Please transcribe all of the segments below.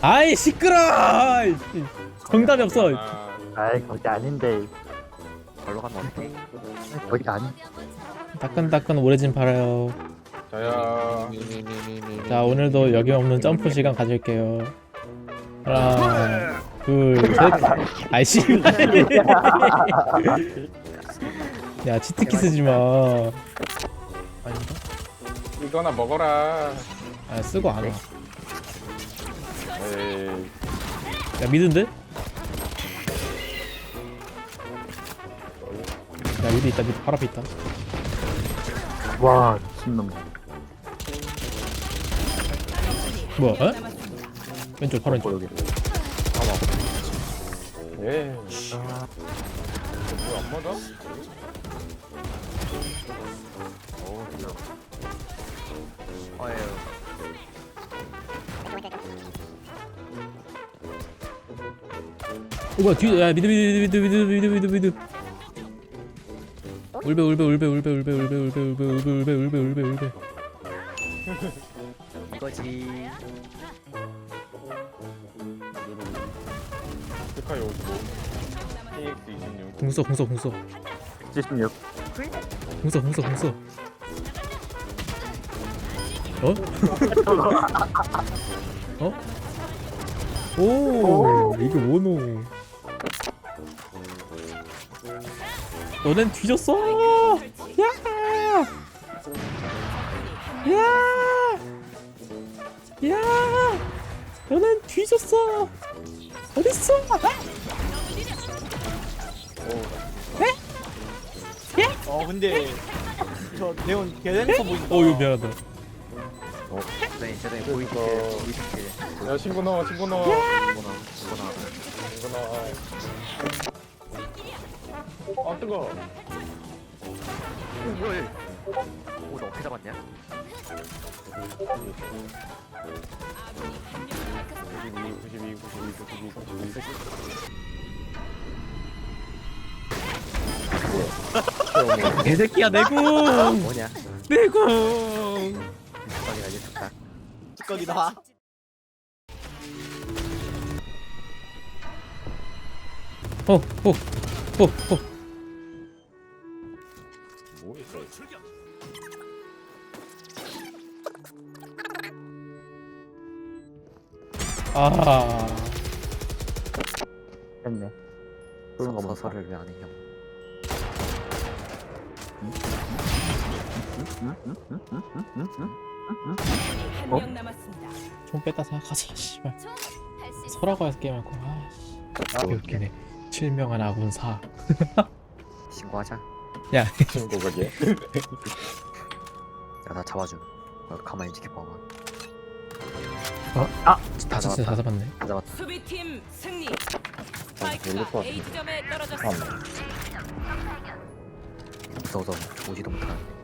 아이 시끄러. 아이, 정답이 없어. 아, 아이 거기 아닌데 걸로 가면 어떡해 거기 아니 따끈따끈 오래진 팔아요. 미미미미미 자 오늘도 여기 없는 점프 시간 가질게요. 하나, 둘, 셋. 아이씨. 야 치트키 쓰지 마. 아닌가? 이거나 먹어라. 아 쓰고 안 와. 에이, 야 미드인데? 야 미드 있다 미드 바로 앞에 있다. 와 미친놈 뭐야? 어? 왼쪽 바로 왼쪽. 여기 예. 뭐 안 맞아? 어, 어휴 어 뭐야 뒤에 야 미드 미드 미드 미드 미드 미드 미드 울베 울베 울베 울베 울베 울베 울베 울베 울베 울베 울베 울베 울베 이거지 스카이 55, TX 26. 궁서 궁서 궁서 76 궁서 궁서 궁서 어? 어? 오 이게 뭐노 너넨 뒤졌어 야! 야! 야! 너넨 뒤졌어 어딨어 어 근데 저 네온 개재밌어 보인다. 어 이거 미안하다 네 저네 보이스킬 보이스킬 야, 친구 넣어, 친구 넣어. 이거나 이거나 친구 넣어. 아, 뜨거. 뭘? 오 너 어떻게 잡았냐? 92, 92, 92, 92, 92. 네. 개새끼야 아, 내공 뭐냐? 내공 뚜껑이다 이제 좋다. 뚜껑이 나와. 호호호호 아 됐네. 그런 거 서서를 왜안 형? 어? 한명 남았습니다. 좀 뺐다 생각하자, 씨발. 설하고 해서 게임할 거야. 아, 씨. 개 웃기네. 칠명한 아군 사. 신고하자 야, 친구 그게. 야나 잡아줘 어, 가만히 지켜봐봐 아, 다 잡았다 다 잡았네. 다 잡았다 수비팀 승리. 여기 스파이크가 것 A. 지점에 아, 떨어졌습니다. 무서워서 오지도 못하는데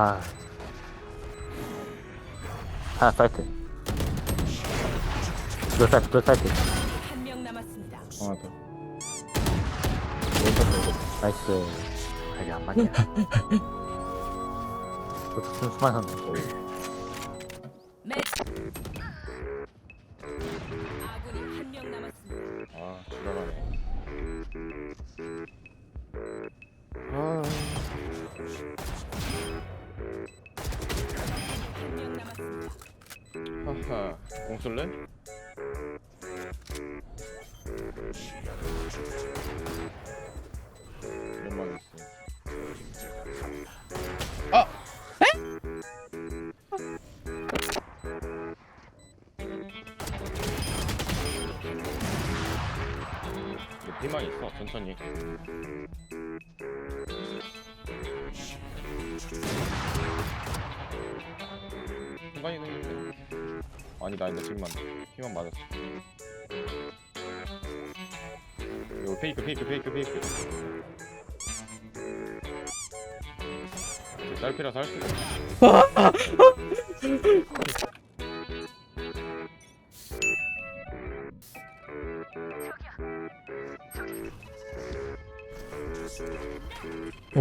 아 하나 사이트 둘 사이트 둘 사이트 한 명 남았습니다. 하나 더. 나이스 발이 안 맞냐? 무슨 수만 선수 매치. 하하 공술래? 못 맞았어 아! 에? 뭐 피망 있어 천천히 순간이동인데 아니다, 아니다, 지금만. 피만 맞았어. 이거 페이크, 페이크, 페이크, 페이크. 딸피라서 할 수가 없어 오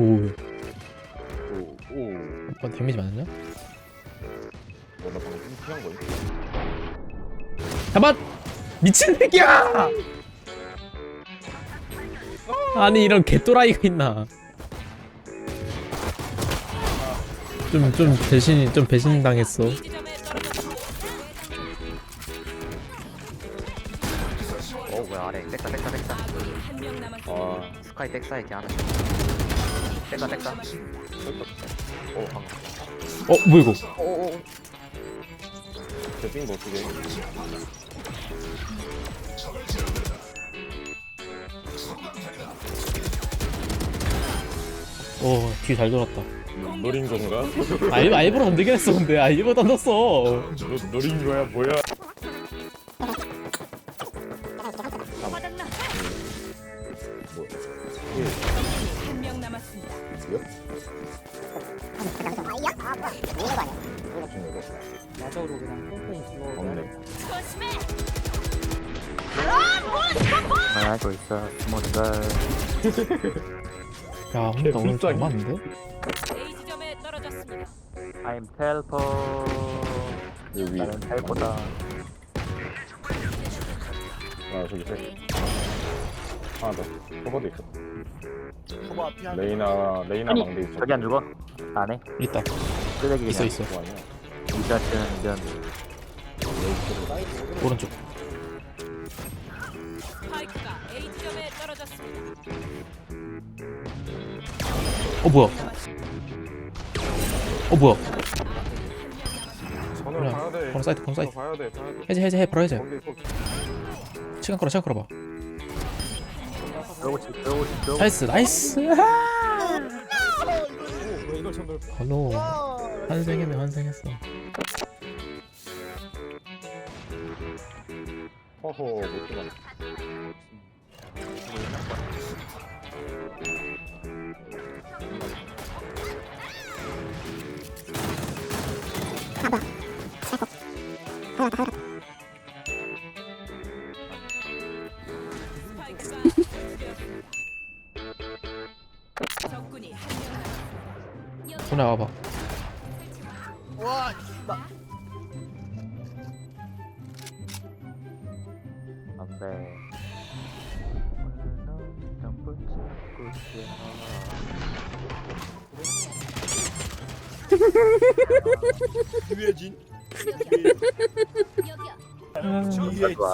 오오 오빠 데미지 맞았냐? 뭐나 방금 좀 피한 거니? 잡아! 미친 새끼야! 아니 이런 개또라이가 있나 좀 좀 배신 좀 배신 당했어. 어 뭐야 아래 한명 남았습니다. 아 스카이 백사이트 하나 백사 백사 오 방금 어 뭐야 이거 오오 대핑 거 어떻게 해? 어뒤 잘 돌았다 음, 노린 건가? 아 일부, 아, 일부러 던지긴 했어 근데 아 일부러 던졌어 노, 노린 거야 뭐야? 뭐한명 남았습니다. 야적으로 그냥 뽕뽕이 죽어. 없네 조심해. 알고 있어 스모드걸 야 혼자 오늘 잘. 맞는데? A 지점에 떨어졌습니다. I'm 텔포 여기 나는 텔포다 아 저기 셋 하나 더 커버도 있어 봐봐 피한. 레이나 레이나 망대 있어 저기 안 죽어? 안 해? 있다 쓰레기 있어 있어? 이자트는 이전 오른쪽. 스파이크가 A 지점에 떨어졌습니다. 어 뭐야? 어 뭐야? 그래. 봐야? 돼. 사이트 바로 사이트. 봐야 돼 봐야 돼 해제 해제 해 바로 해제. 거기 시간 끌어 시간 끌어봐. 들어오지 들어오지 들어오지 나이스 나이스. 오, 왜 이걸 환생했네 환생했어 허허 못 들어 스파이크가 설치되었습니다. 적군이 한명 남았습니다. 손에 와봐 와, 나 안돼 오늘은 점프 찍고 유해진. 싶어 유해진.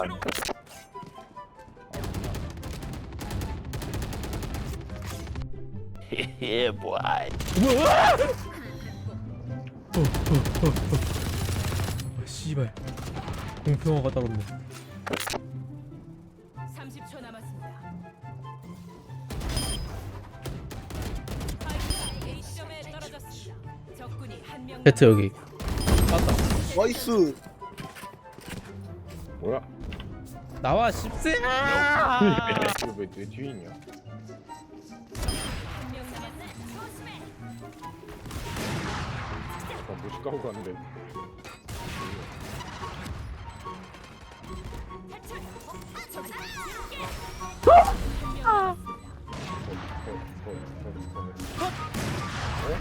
좋아 아, 씨발 공평화가 따로 없네 30초 남았습니다. 스파이크가 A 지점에 떨어졌습니다. 적군이 한 명 세트 여기 나이스. 뭐야? 나와 십세 이거 왜, 왜 뒤에 있냐? 한명 남았습니다. 나 무시 까고 가는데.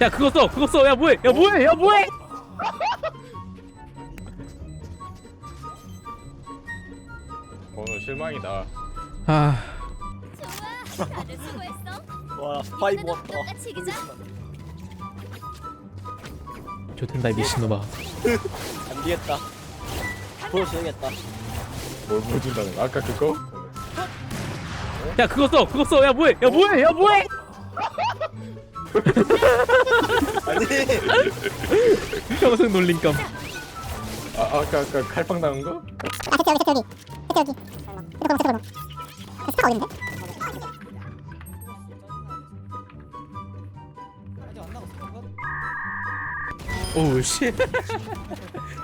야 그거 써 그거 써야 뭐해? 야 뭐해? 야 뭐해? 번호 실망이다. 아. 다들 수고했어. 와, 스파이 모았다. 똑같이 이기자. 좋텐다 이 미친놈아 안 되겠다. 보여줘야겠다. 뭘 보여준다는 거야? 아까 그거? 야 그거 써 그거 써야 뭐해 야 뭐해 야 뭐해 아니. 평생 놀림감 아 아까 아까 칼빵 나온 거? 아직 안 나갔어. 오우 씨.